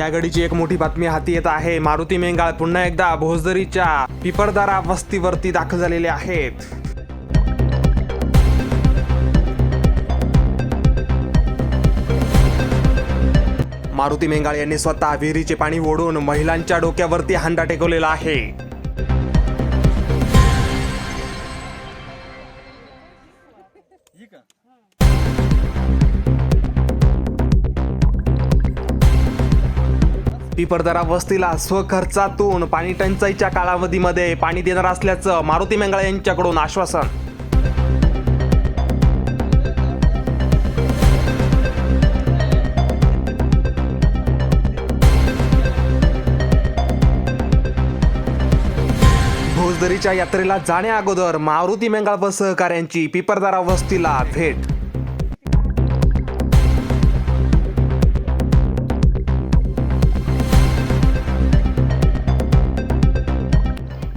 या घडीची एक मोठी बातमी हाती येत आहे. मारुती मेंगाळ पुन्हा एकदा भोजदरीच्या पिपरदारा वस्तीवरती दाखल झालेले आहेत. मारुती मेंगाळ यांनी स्वतः विहिरीचे पाणी ओढून महिलांच्या डोक्यावरती हांडा टेकवलेला आहे. पिपरदरा वस्तीला स्वखर्चातून पाणी टंचाईच्या कालावधीमध्ये पाणी देणार असल्याचं मारुती मेंगळा यांच्याकडून आश्वासन. भोजदरीच्या यात्रेला जाण्याअगोदर मारुती मेंगाळ व सहकाऱ्यांची पिपरदारा वस्तीला भेट.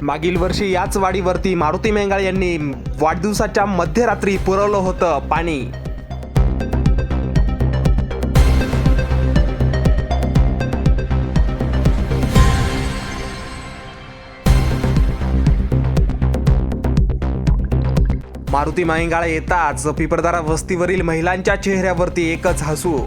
मागील वर्षी याच वाडीवरती मारुती मेंगाळ यांनी वाढदिवसाच्या मध्यरात्री पुरवलं होतं पाणी. मारुती मेंगाळ येताच पिपरदारा वस्तीवरील महिलांच्या चेहऱ्यावरती एकच हसू.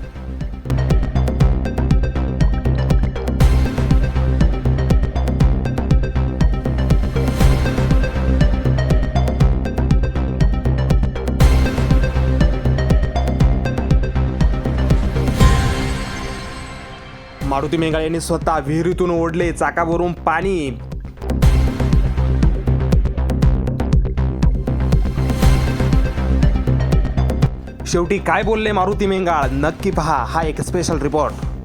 मारुती मेंगाळ यांनी स्वतः विहिरीतून ओढले चाकावरून पाणी. शेवटी काय बोलले मारुती मेंगाळ? नक्की पहा हा एक स्पेशल रिपोर्ट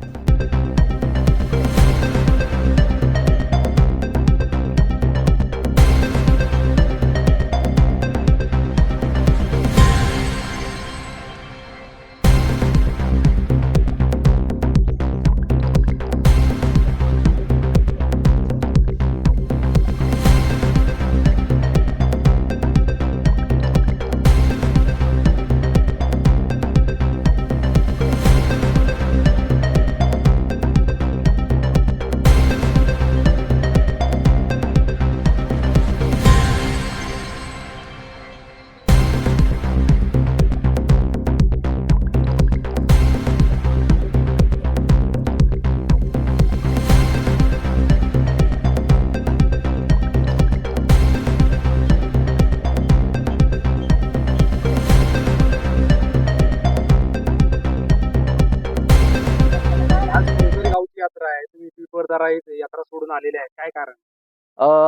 तुम्ही यात्रा सोडून आलेले आहेत. काय कारण?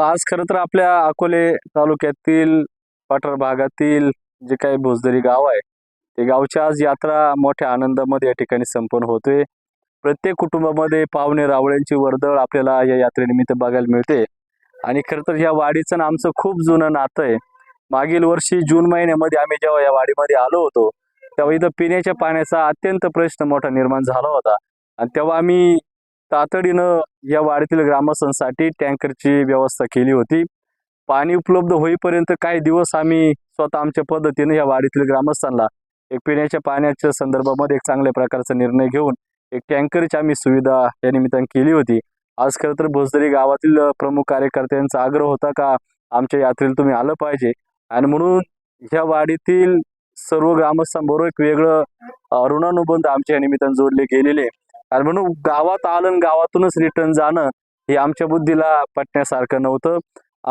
आज खरं तर आपल्या अकोले तालुक्यातील पठार भागातील जे काही भोजदरी गाव आहे ते गावची आज यात्रा मोठ्या आनंदामध्ये या ठिकाणी संपन्न होते प्रत्येक कुटुंबामध्ये पाहुणे रावळ्यांची वर्दळ आपल्याला या यात्रेनिमित्त बघायला मिळते. आणि खरं तर या वाडीचं आणि आमचं खूप जुनं नातं आहे. मागील वर्षी जून महिन्यामध्ये आम्ही जेव्हा या वाडीमध्ये आलो होतो तेव्हा इथं पिण्याच्या पाण्याचा अत्यंत प्रश्न मोठा निर्माण झाला होता. आणि तेव्हा आम्ही तातडीनं या वाडीतील ग्रामस्थांसाठी टँकरची व्यवस्था केली होती. पाणी उपलब्ध होईपर्यंत काही दिवस आम्ही स्वतः आमच्या पद्धतीने या वाडीतील ग्रामस्थांना एक पिण्याच्या पाण्याच्या संदर्भामध्ये एक चांगल्या प्रकारचा निर्णय घेऊन एक टँकरची आम्ही सुविधा या निमित्तानं केली होती. आज खरं तर भोसदरी गावातील प्रमुख कार्यकर्त्यांचा आग्रह होता का आमच्या यात्रेला तुम्ही आलं पाहिजे. आणि म्हणून ह्या वाडीतील सर्व ग्रामस्थांबरोबर एक वेगळं ऋणानुबंध आमच्या या निमित्तानं जोडले गेलेले. आणि म्हणून गावात आलं आणि गावातूनच रिटर्न जाणं हे आमच्या बुद्धीला पटण्यासारखं नव्हतं.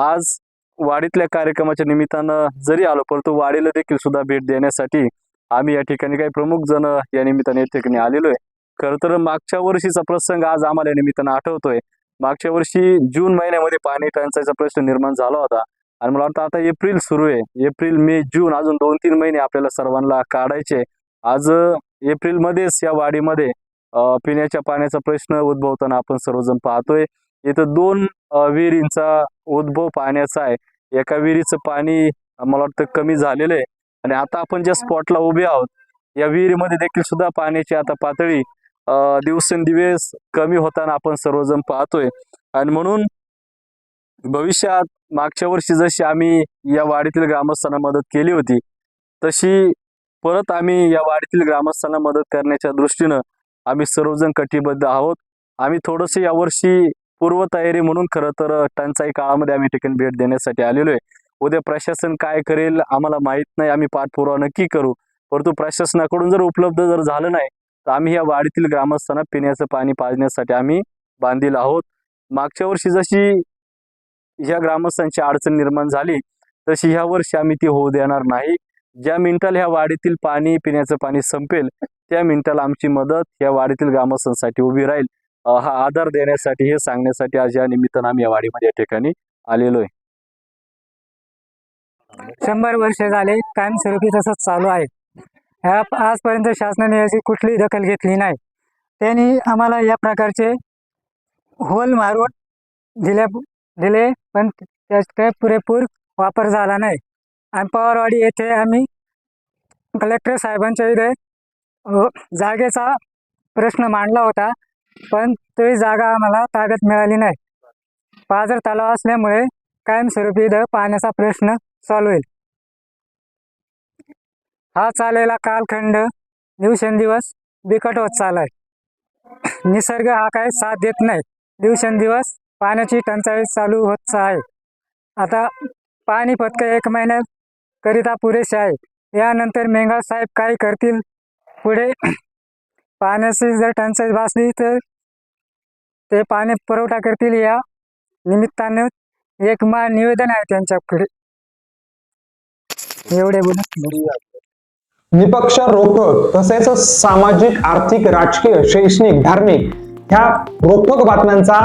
आज वाडीतल्या कार्यक्रमाच्या निमित्तानं जरी आलो परंतु वाडीला देखील सुद्धा भेट देण्यासाठी आम्ही या ठिकाणी काही प्रमुख जण या निमित्ताने या ठिकाणी आलेलो आहे खरं तर मागच्या वर्षीचा प्रसंग आज आम्हाला या निमित्तानं आठवतोय. मागच्या वर्षी जून महिन्यामध्ये पाणी टंचाईचा प्रश्न निर्माण झाला होता आणि मला वाटतं आता एप्रिल सुरू आहे. एप्रिल मे जून अजून दोन तीन महिने आपल्याला सर्वांना काढायचे. आज एप्रिल मध्येच या वाडीमध्ये पिण्याच्या पाण्याचा प्रश्न उद्भवताना आपण सर्वजण पाहतोय. इथं दोन विहिरींचा उद्भव पाण्याचा आहे. एका विहिरीचं पाणी मला वाटतं कमी झालेलं आहे. आणि आता आपण ज्या स्पॉटला उभे आहोत या विहिरीमध्ये देखील सुद्धा पाण्याची आता पातळी अ, दिवसेंदिवस कमी होताना आपण सर्वजण पाहतोय. आणि म्हणून भविष्यात मागच्या वर्षी जशी आम्ही या वाडीतील ग्रामस्थांना मदत केली होती तशी परत आम्ही या वाडीतील ग्रामस्थांना मदत करण्याच्या दृष्टीनं आम्ही सर्वजण कटिबद्ध आहोत. आम्ही थोडंसं यावर्षी पूर्वतयारी म्हणून खरं तर टंचाई काळामध्ये आम्ही ठिकाणी भेट देण्यासाठी आलेलो आहे. उद्या प्रशासन काय करेल आम्हाला माहीत नाही. आम्ही पाठपुरावा नक्की करू. परंतु प्रशासनाकडून जर उपलब्ध जर झालं नाही तर आम्ही या वाडीतील ग्रामस्थांना पिण्याचं पाणी पाजण्यासाठी आम्ही बांधील आहोत. मागच्या वर्षी जशी ह्या ग्रामस्थांची अडचण निर्माण झाली तशी ह्या वर्षी आम्ही ती होऊ देणार नाही. ज्या मिनिटाला ह्या वाडीतील पाणी पिण्याचं पाणी संपेल त्या मिनिटाला आमची मदत या वाडीतील ग्रामस्थांसाठी उभी राहील. हा आधार देण्यासाठी हे सांगण्यासाठी आज या निमित्तानं आम्ही या वाडीमध्ये या ठिकाणी आलेलो आहे शंभर वर्ष झाले कायमस्वरूपी तसंच चालू आहे. ह्या आजपर्यंत शासनाने याची कुठलीही दखल घेतली नाही. त्यांनी आम्हाला या प्रकारचे होल मारून दिल्या दिले पण त्या काही पुरेपूर वापर झाला नाही. आणि पवारवाडी येथे आम्ही कलेक्टर साहेबांच्या इथे जागेचा प्रश्न मांडला होता पण ती जागा आम्हाला ताब्यात मिळाली नाही. पाजर तलाव असल्यामुळे कायमस्वरूपी इथं पाण्याचा प्रश्न चालू होईल हा चाललेला कालखंड दिवसेंदिवस बिकट होत चाललाय. निसर्ग हा काय साथ देत नाही. दिवसेंदिवस पाण्याची टंचाई चालू होत आहे. आता पाणी फक्त एक महिन्यात करिता पुरेसे आहे यानंतर मेंगाळ साहेब काय करतील? पुढे पाण्याची जर टंचाई भासली तर ते पाणी पुरवठा करतील या निमित्तानं एक मा निवेदन आहे त्यांच्याकडे. एवढे बोलत निपक्ष रोखोक तसेच सामाजिक आर्थिक राजकीय शैक्षणिक धार्मिक ह्या रोखोक बातम्यांचा